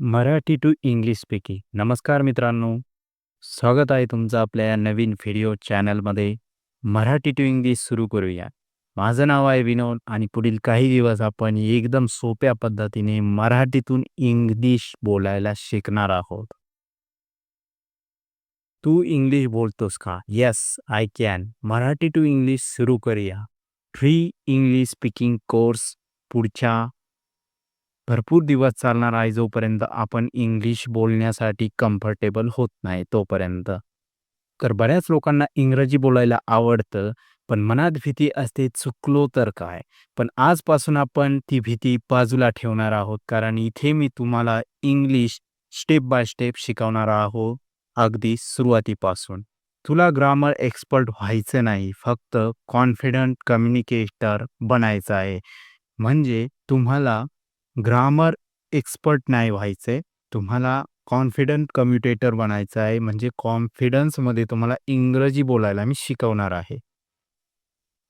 Marathi to English speaking. नमस्कार मित्रांनो. स्वागत आहे तुमचं आपल्या या नवीन व्हिडिओ चॅनलमध्ये. मराठी टू इंग्लिश सुरू करूया. माझं नाव आहे विनोद आणि पुढील काही दिवस आपण एकदम सोप्या पद्धतीने मराठीतून इंग्लिश बोलायला शिकणार आहोत. तू इंग्लिश बोलतोस का? Yes, I can. Marathi to English सुरू करूया. फ्री इंग्लिश स्पीकिंग कोर्स पुढच्या भरपूर दिवस चालणार आहे जोपर्यंत आपण इंग्लिश बोलण्यासाठी कम्फर्टेबल होत नाही तोपर्यंत. तर बऱ्याच लोकांना इंग्रजी बोलायला आवडतं, पण मनात भीती असते चुकलो तर काय? पण आजपासून आपण ती भीती बाजूला ठेवणार आहोत कारण इथे मी तुम्हाला इंग्लिश स्टेप बाय स्टेप शिकवणार आहोत अगदी सुरुवातीपासून. तुला ग्रामर एक्सपर्ट व्हायचं नाही, फक्त कॉन्फिडंट कम्युनिकेटर बनायचं आहे. म्हणजे तुम्हाला ग्रामर एक्सपर्ट नाही व्हायचंय. तुम्हाला कॉन्फिडंट कम्युटेटर बनायचं आहे. म्हणजे कॉन्फिडन्समध्ये तुम्हाला इंग्रजी बोलायला मी शिकवणार आहे.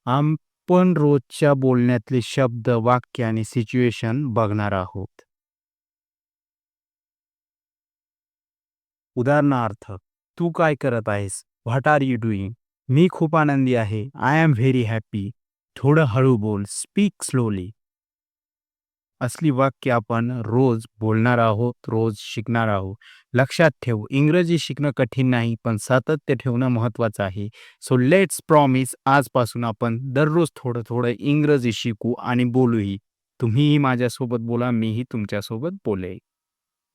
आपण रोजच्या बोलण्यातले शब्द, वाक्य आणि सिच्युएशन बघणार आहोत. उदाहरणार्थ, तू काय करत आहेस? What are you doing? मी खूप आनंदी आहे. I am very happy. थोडं हळू बोल. Speak slowly. असली वाक्य आपण रोज बोलणार आहोत, रोज शिकणार आहोत. लक्षात ठेव, इंग्रजी शिकणं कठीण नाही, पण सातत्य ठेवणं महत्त्वाचं आहे. सो लेट्स प्रॉमिस आजपासून आपण दररोज थोडं-थोडं इंग्रजी शिकू आणि बोलूही. तुम्हीही माझ्यासोबत बोला, मीही तुमच्यासोबत बोले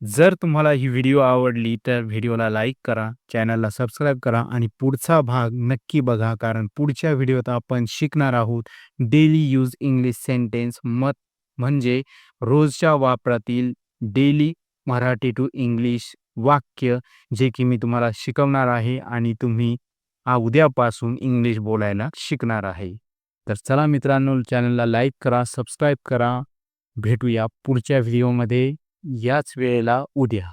जर तुम्हाला ही व्हिडिओ आवडली तर व्हिडिओला लाईक करा, चॅनलला सबस्क्राईब करा आणि पुढचा भाग नक्की बघा कारण पुढच्या व्हिडिओत आपण शिकणार आहोत डेली यूज इंग्लिश सेंटेन्स मत म्हणजे रोजच्या वापरातील डेली मराठी टू इंग्लिश वाक्य जे की मी तुम्हाला शिकवणार आहे आणि तुम्ही आ उद्यापासून इंग्लिश बोलायला शिकणार आहे. तर चला मित्रांनो चॅनलला लाईक करा, सबस्क्राईब करा. भेटूया पुढच्या व्हिडिओमध्ये याच वेळेला उद्या.